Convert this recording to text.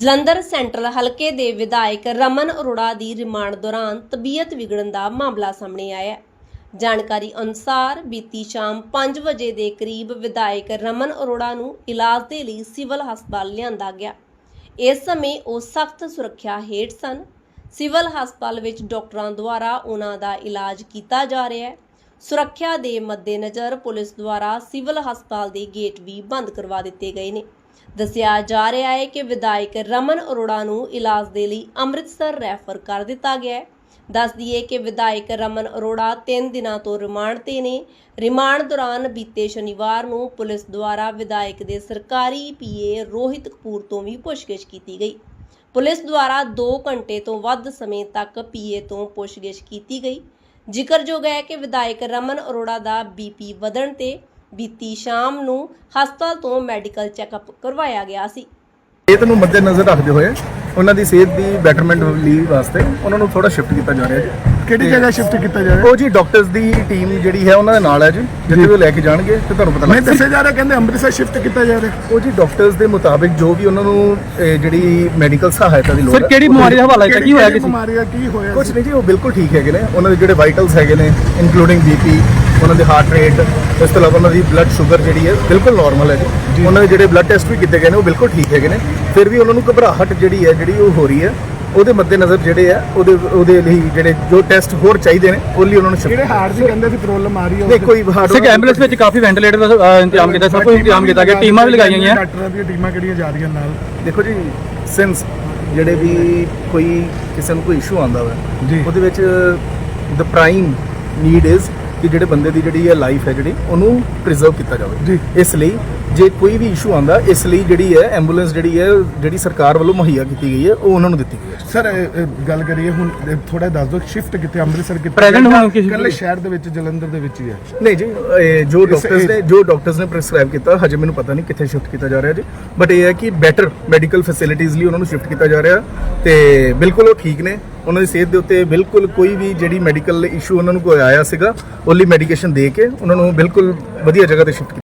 Jalandhar central ਹਲਕੇ ਦੇ ਵਿਧਾਇਕ ਰਮਨ ਅਰੋੜਾ ਦੀ ਰਿਮਾਂਡ ਦੌਰਾਨ ਤਬੀਅਤ ਵਿਗੜਨ ਦਾ ਮਾਮਲਾ ਸਾਹਮਣੇ ਆਇਆ ਹੈ। ਜਾਣਕਾਰੀ ਅਨੁਸਾਰ ਬੀਤੀ ਸ਼ਾਮ 5 ਵਜੇ ਦੇ ਕਰੀਬ ਵਿਧਾਇਕ ਰਮਨ ਅਰੋੜਾ ਨੂੰ ਇਲਾਜ ਦੇ ਲਈ ਸਿਵਲ ਹਸਪਤਾਲ ਲਿਆਂਦਾ ਗਿਆ। ਇਸ ਸਮੇਂ ਉਹ ਸਖਤ ਸੁਰੱਖਿਆ ਹੇਠ ਸਨ। ਸਿਵਲ ਹਸਪਤਾਲ ਵਿੱਚ ਡਾਕਟਰਾਂ ਦੁਆਰਾ ਉਹਨਾਂ ਦਾ ਇਲਾਜ ਕੀਤਾ ਜਾ ਰਿਹਾ ਹੈ। ਸੁਰੱਖਿਆ ਦੇ ਮੱਦੇਨਜ਼ਰ ਪੁਲਿਸ ਦੁਆਰਾ ਸਿਵਲ ਹਸਪਤਾਲ ਦੇ ਗੇਟ ਵੀ ਬੰਦ ਕਰਵਾ ਦਿੱਤੇ ਗਏ ਨੇ। ਦੱਸਿਆ ਜਾ ਰਿਹਾ ਹੈ ਕਿ ਵਿਧਾਇਕ ਰਮਨ ਅਰੋੜਾ ਨੂੰ ਇਲਾਜ ਦੇ ਲਈ ਅੰਮ੍ਰਿਤਸਰ ਰੈਫਰ ਕਰ ਦਿੱਤਾ ਗਿਆ ਹੈ। ਦੱਸ ਦਈਏ ਕਿ ਵਿਧਾਇਕ ਰਮਨ ਅਰੋੜਾ 3 ਦਿਨਾਂ ਤੋਂ ਰਿਮਾਂਡ ਤੇ ਨੇ। ਰਿਮਾਂਡ ਦੌਰਾਨ ਬੀਤੇ ਸ਼ਨੀਵਾਰ ਨੂੰ ਪੁਲਿਸ ਦੁਆਰਾ ਵਿਧਾਇਕ ਦੇ ਸਰਕਾਰੀ ਪੀਏ ਰੋਹਿਤ ਕਪੂਰ ਤੋਂ ਵੀ ਪੁੱਛਗਿੱਛ ਕੀਤੀ ਗਈ। ਪੁਲਿਸ ਦੁਆਰਾ 2 ਘੰਟੇ ਤੋਂ ਵੱਧ ਸਮੇਂ ਤੱਕ ਪੀਏ ਤੋਂ ਪੁੱਛਗਿੱਛ ਕੀਤੀ ਗਈ। ਜ਼ਿਕਰਯੋਗ ਹੈ ਕਿ ਵਿਧਾਇਕ ਰਮਨ ਅਰੋੜਾ ਦਾ ਬੀਪੀ ਵਧਣ ਤੇ ਬੀਤੀ ਸ਼ਾਮ ਨੂੰ ਹਸਪਤਾਲ ਤੋਂ ਮੈਡੀਕਲ ਚੈੱਕਅਪ ਕਰਵਾਇਆ ਗਿਆ ਸੀ। ਸਿਹਤ ਨੂੰ ਮੱਦੇ ਨਜ਼ਰ ਰੱਖਦੇ ਹੋਏ ਉਹਨਾਂ ਦੀ ਸਿਹਤ ਦੀ ਬੈਟਰਮੈਂਟ ਲਈ ਵਾਸਤੇ ਉਹਨਾਂ ਨੂੰ ਥੋੜਾ ਸ਼ਿਫਟ ਕੀਤਾ ਜਾ ਰਿਹਾ ਜੀ। ਕਿਹੜੀ ਜਗ੍ਹਾ ਸ਼ਿਫਟ ਕੀਤਾ ਜਾ ਰਿਹਾ? ਉਹ ਜੀ ਡਾਕਟਰਸ ਦੀ ਟੀਮ ਜਿਹੜੀ ਹੈ ਉਹਨਾਂ ਦੇ ਨਾਲ ਹੈ ਜੀ। ਜਿੱਥੇ ਉਹ ਲੈ ਕੇ ਜਾਣਗੇ ਤੇ ਤੁਹਾਨੂੰ ਪਤਾ ਲੱਗ ਦੱਸਿਆ ਜਾ ਰਿਹਾ ਕਹਿੰਦੇ ਅੰਮ੍ਰਿਤਸਰ ਸ਼ਿਫਟ ਕੀਤਾ ਜਾ ਰਿਹਾ। ਉਹ ਜੀ ਡਾਕਟਰਸ ਦੇ ਮੁਤਾਬਿਕ ਜੋ ਵੀ ਉਹਨਾਂ ਨੂੰ ਇਹ ਜਿਹੜੀ ਮੈਡੀਕਲ ਸਹਾਇਤਾ ਦੀ ਲੋੜ ਸਰ ਕਿਹੜੀ ਬਿਮਾਰੀ ਦਾ ਹਵਾਲਾ ਦਿੱਤਾ ਕੀ ਹੋਇਆ ਕਿਸੇ ਬਿਮਾਰੀ ਦਾ ਕੀ ਹੋਇਆ ਕੁਝ? ਨਹੀਂ ਜੀ ਉਹ ਬਿਲਕੁਲ ਠੀਕ ਹੈਗੇ ਨੇ। ਉਹਨਾਂ ਦੇ ਜਿਹੜੇ ਵਾਈਟਲਸ ਹੈਗੇ ਨੇ ਇਨਕਲੂਡਿੰਗ ਬੀਪੀ ਉਹਨਾਂ ਦੇ ਹਾਰਟ ਰੇਟ ਇਸ ਤੋਂ ਇਲਾਵਾ ਉਹਨਾਂ ਦੀ ਬਲੱਡ ਸ਼ੂਗਰ ਜਿਹੜੀ ਹੈ ਬਿਲਕੁਲ ਨਾਰਮਲ ਹੈ ਜੀ। ਉਹਨਾਂ ਦੇ ਜਿਹੜੇ ਬਲੱਡ ਟੈਸਟ ਵੀ ਕੀਤੇ ਗਏ ਨੇ ਉਹ ਬਿਲਕੁਲ ਠੀਕ ਹੈਗੇ ਨੇ। ਫਿਰ ਵੀ ਉਹਨਾਂ ਨੂੰ ਘਬਰਾਹਟ ਜਿਹੜੀ ਹੈ ਜਿਹੜੀ ਉਹ ਹੋ ਰਹੀ ਹੈ ਉਹਦੇ ਮੱਦੇਨਜ਼ਰ ਜਿਹੜੇ ਆ ਉਹਦੇ ਉਹਦੇ ਲਈ ਜਿਹੜੇ ਜੋ ਟੈਸਟ ਹੋਰ ਚਾਹੀਦੇ ਨੇ ਉਹ ਲਈ ਉਹਨਾਂ ਨੂੰ ਜਿਹੜੇ ਹਾਰਟ ਦੀ ਕਹਿੰਦੇ ਸੀ ਪ੍ਰੋਬਲਮ ਆ ਰਹੀ ਹੈ ਨਹੀਂ ਕੋਈ ਹਾਰਟ ਸਿੱਖ ਐਂਬੂਲੈਂਸ ਵਿੱਚ ਕਾਫੀ ਵੈਂਟੀਲੇਟਰ ਦਾ ਇੰਤਜ਼ਾਮ ਕੀਤਾ ਸਭ ਕੁਝ ਇੰਤਜ਼ਾਮ ਕੀਤਾ ਗਿਆ ਟੀਮਾਂ ਵੀ ਲਗਾਈਆਂ ਗਈਆਂ ਡਾਕਟਰਾਂ ਦੀਆਂ ਟੀਮਾਂ ਕਿਹੜੀਆਂ ਜਾ ਰਹੀਆਂ ਨਾਲ? ਦੇਖੋ ਜੀ ਸਿੰਸ ਜਿਹੜੇ ਵੀ ਕੋਈ ਕਿਸੇ ਨੂੰ ਕੋਈ ਇਸ਼ੂ ਆਉਂਦਾ ਵਾ ਜੀ। ਉਹਦੇ ਵਿੱਚ ਦ ਪ੍ਰਾਈਮ ਨੀਡ ਇਜ਼ ਕਿ ਜਿਹੜੇ ਬੰਦੇ ਦੀ ਜਿਹੜੀ ਹੈ ਲਾਈਫ ਹੈ ਜਿਹੜੀ ਉਹਨੂੰ ਪ੍ਰੀਜ਼ਰਵ ਕੀਤਾ ਜਾਵੇ ਜੀ। ਇਸ ਲਈ ਜੇ ਕੋਈ ਵੀ ਇਸ਼ੂ ਆਉਂਦਾ ਇਸ ਲਈ ਜਿਹੜੀ ਹੈ ਐਂਬੂਲੈਂਸ ਜਿਹੜੀ ਹੈ ਜਿਹੜੀ ਸਰਕਾਰ ਵੱਲੋਂ ਮੁਹੱਈਆ ਕੀਤੀ ਗਈ ਹੈ ਉਹ ਉਹਨਾਂ ਨੂੰ ਦਿੱਤੀ ਗਈ ਹੈ। ਸਰ ਗੱਲ ਕਰੀਏ ਹੁਣ ਥੋੜਾ ਦੱਸ ਦਿਓ ਸ਼ਿਫਟ ਕਿੱਥੇ ਅੰਮ੍ਰਿਤਸਰ ਕਿੱਥੇ? Present ਹੁਣ ਕਿਸੇ- ਕੱਲੇ ਸ਼ਹਿਰ ਦੇ ਵਿੱਚ ਜਲੰਧਰ ਦੇ ਵਿੱਚ ਹੀ ਹੈ। ਨਹੀਂ ਜੀ ਇਹ ਜੋ ਡਾਕਟਰਸ ਨੇ ਜੋ ਡਾਕਟਰਸ ਨੇ ਪ੍ਰੈਸਕ੍ਰਾਈਬ ਕੀਤਾ ਹਜੇ ਮੈਨੂੰ ਪਤਾ ਨਹੀਂ ਕਿੱਥੇ ਸ਼ਿਫਟ ਕੀਤਾ ਜਾ ਰਿਹਾ ਜੀ। ਬਟ ਇਹ ਹੈ ਕਿ ਬੈਟਰ ਮੈਡੀਕਲ ਫੈਸਿਲਿਟੀਜ਼ ਲਈ ਉਹਨਾਂ ਨੂੰ ਸ਼ਿਫਟ ਕੀਤਾ ਜਾ ਰਿਹਾ। ਤੇ ਬਿਲਕੁਲ ਉਹ ਠੀਕ ਨੇ। ਉਹਨਾਂ ਦੀ ਸਿਹਤ ਦੇ ਉੱਤੇ ਬਿਲਕੁਲ ਕੋਈ ਵੀ ਜਿਹੜੀ ਮੈਡੀਕਲ ਇਸ਼ੂ ਉਹਨਾਂ ਨੂੰ ਕੋਈ ਆਇਆ ਸੀਗਾ ਉਹ ਲਈ ਮੈਡੀਕੇਸ਼ਨ ਦੇ ਕੇ ਉਹਨਾਂ ਨੂੰ ਬਿਲਕੁਲ ਵਧੀਆ ਜਗ੍ਹਾ ਤੇ ਸ਼ਿਫਟ